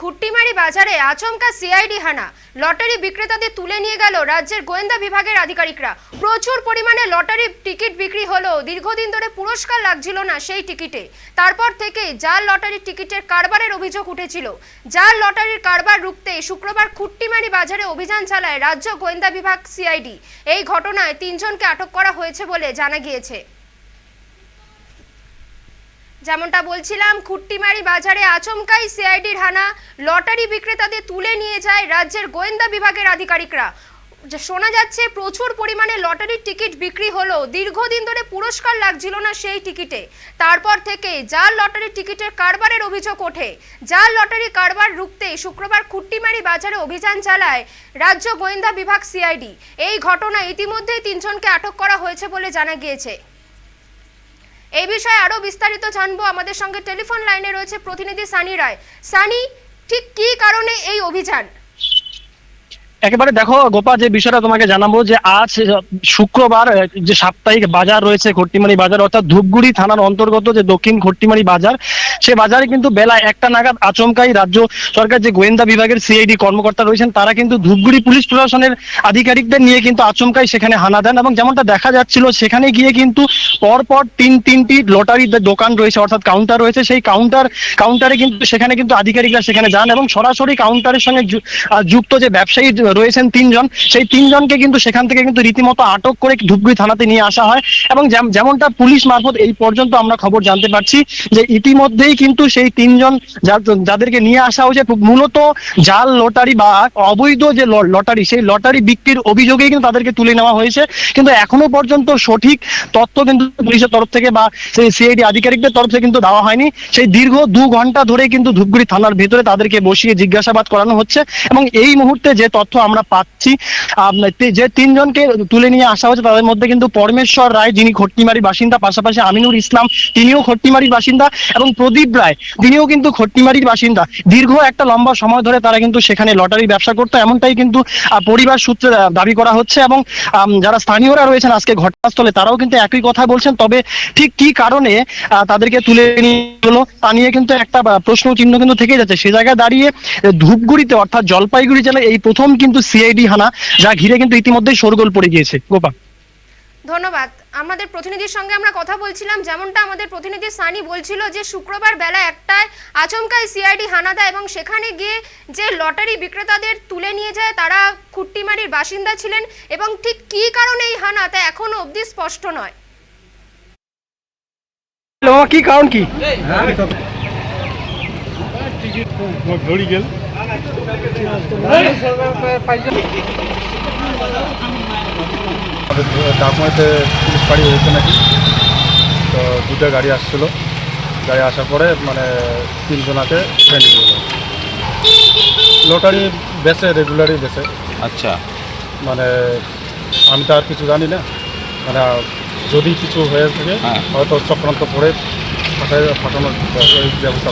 খুট্টিমারি বাজারে আচমকা সিআইডি হানা। লটারি বিক্রেতাদের তুলে নিয়ে গেল রাজ্যের গোয়েন্দা বিভাগের আধিকারিকরা। প্রচুর পরিমাণে লটারি টিকিট বিক্রি হলেও দীর্ঘদিন ধরে পুরস্কার লাগছিল না সেই টিকিটে। তারপর থেকে জাল লটারির টিকিটের কারবারের অভিযোগ উঠেছিল। জাল লটারির কারবার রুখতে শুক্রবার খুট্টিমারি বাজারে অভিযান চালায় রাজ্য গোয়েন্দা বিভাগ সিআইডি। এই ঘটনায় তিনজনকে আটক করা হয়েছে বলে জানা গিয়েছে। যেমনটা বলছিলাম, খুট্টিমারি বাজারে আচমকাই সিআইডির হানা, লটারি বিক্রেতাদের তুলে নিয়ে যায় রাজ্যের গোয়েন্দা বিভাগের আধিকারিকরা। শোনা যাচ্ছে, প্রচুর পরিমাণে লটারির টিকিট বিক্রি হলো। দীর্ঘদিন ধরে পুরস্কার লাগছিল না সেই টিকিটে। তারপর থেকে জাল লটারির টিকিটের কারবারের অভিযোগ ওঠে জাল লটারি কারবার রুখতে শুক্রবার খুট্টিমারি বাজারে অভিযান চালায় রাজ্য গোয়েন্দা বিভাগ সিআইডি। এই ঘটনায় ইতিমধ্যেই তিনজনকে আটক করা হয়েছে বলে জানা গিয়েছে। এই বিষয়ে আরও বিস্তারিত জানব। আমাদের সঙ্গে টেলিফোন লাইনে রয়েছে প্রতিনিধি সানি রায়। সানি, ঠিক কি কারণে এই অভিযান? একেবারে দেখো গোপা যে বিষয়টা তোমাকে জানাব যে আজ শুক্রবার যে সাপ্তাহিক বাজার রয়েছে খট্টিমারি বাজার, অর্থাৎ ধূপগুড়ি থানার অন্তর্গত যে দক্ষিণ খট্টিমারি বাজার, সে বাজারে কিন্তু বেলা একটা নাগাদ আচমকাই রাজ্য সরকার যে গোয়েন্দা বিভাগের সিআইডি কর্মকর্তা রয়েছেন, তারা কিন্তু ধূপগুড়ি পুলিশ প্রশাসনের আধিকারিকদের নিয়ে কিন্তু আচমকাই সেখানে হানা দেন এবং যেমনটা দেখা যাচ্ছিল, সেখানে গিয়ে কিন্তু পরপর তিন, তিনটি লটারি দোকান রয়েছে, অর্থাৎ কাউন্টার রয়েছে। সেই কাউন্টার কাউন্টারে কিন্তু সেখানে কিন্তু আধিকারিকরা সেখানে যান এবং সরাসরি কাউন্টারের সঙ্গে যুক্ত যে ব্যবসায়ী রয়েছেন তিনজন, সেই তিনজনকে কিন্তু সেখান থেকে কিন্তু রীতিমতো আটক করে ধূপগুড়ি থানাতে নিয়ে আসা হয় এবং যেমনটা পুলিশ মারফত এই পর্যন্ত আমরা খবর জানতে পারছি যে ইতিমধ্যেই কিন্তু সেই তিনজন যাদেরকে নিয়ে আসা হয়েছে মূলত জাল লটারি বা অবৈধ যে লটারি সেই লটারি বিক্রির অভিযোগেই কিন্তু তাদেরকে তুলে নেওয়া হয়েছে। কিন্তু এখনও পর্যন্ত সঠিক তথ্য কিন্তু পুলিশের তরফ থেকে বা সেই সিআইডি আধিকারিকদের তরফ থেকে কিন্তু দেওয়া হয়নি। সেই দীর্ঘ দু ঘণ্টা ধরে কিন্তু ধূপগুড়ি থানার ভেতরে তাদেরকে বসিয়ে জিজ্ঞাসাবাদ করানো হচ্ছে এবং এই মুহূর্তে যে তথ্য আমরা পাচ্ছি যে তিনজনকে তুলে নিয়ে আসা হচ্ছে তাদের মধ্যে কিন্তু পরমেশ্বর রায়, যিনি খট্টিমারির বাসিন্দা, পাশাপাশি আমিনুর ইসলাম, তিনিও খট্টিমারির বাসিন্দা এবং প্রদীপ রায়, তিনিও কিন্তু খট্টিমারির বাসিন্দা। দীর্ঘ একটা লম্বা সময় ধরে তারা কিন্তু সেখানে লটারি ব্যবসা করতো, এমনটাই কিন্তু পরিবার সূত্রে দাবি করা হচ্ছে এবং যারা স্থানীয়রা রয়েছেন আজকে ঘটনাস্থলে, তারাও কিন্তু একই কথা বলছেন, তবে ঠিক কি কারণে তাদেরকে তুলে নিয়ে গেলো তা নিয়ে কিন্তু একটা প্রশ্ন চিহ্ন কিন্তু থেকে যাচ্ছে। সে জায়গায় দাঁড়িয়ে ধূপগুড়িতে অর্থাৎ জলপাইগুড়ি জেলায় এই প্রথম কিন্তু সিআইডি হানা, যা ঘিরে কিন্তু ইতিমধ্যেই শোরগোল পড়ে গিয়েছে। গোপা ধন্যবাদ। আমাদের প্রতিনিধির সঙ্গে আমরা কথা বলছিলাম। যেমনটা আমাদের প্রতিনিধি সানি বলছিল যে, শুক্রবার বেলা একটায় আচমকাই সিআইডি হানা দেয় এবং সেখানে গিয়ে যে লটারি বিক্রেতাদের তুলে নিয়ে যায়, তারা খুট্টিমারির বাসিন্দা ছিলেন এবং ঠিক কি কারণে এই হানা তা এখনও অবধি স্পষ্ট নয়? কি কারণ কি? ডাকুমেন্টে পুলিশ বাড়ি হয়েছে নাকি? তো দুটো গাড়ি আসছিল। গাড়ি আসার পরে মানে তিনজনাকে ট্রেন লটারি বেছে রেগুলারই বেছে আচ্ছা। মানে আমি তো আর কিছু জানি না। মানে যদি কিছু হয়ে থাকে হ্যাঁ। হয়তো চক্রান্ত করে ফাটানোর ব্যবস্থা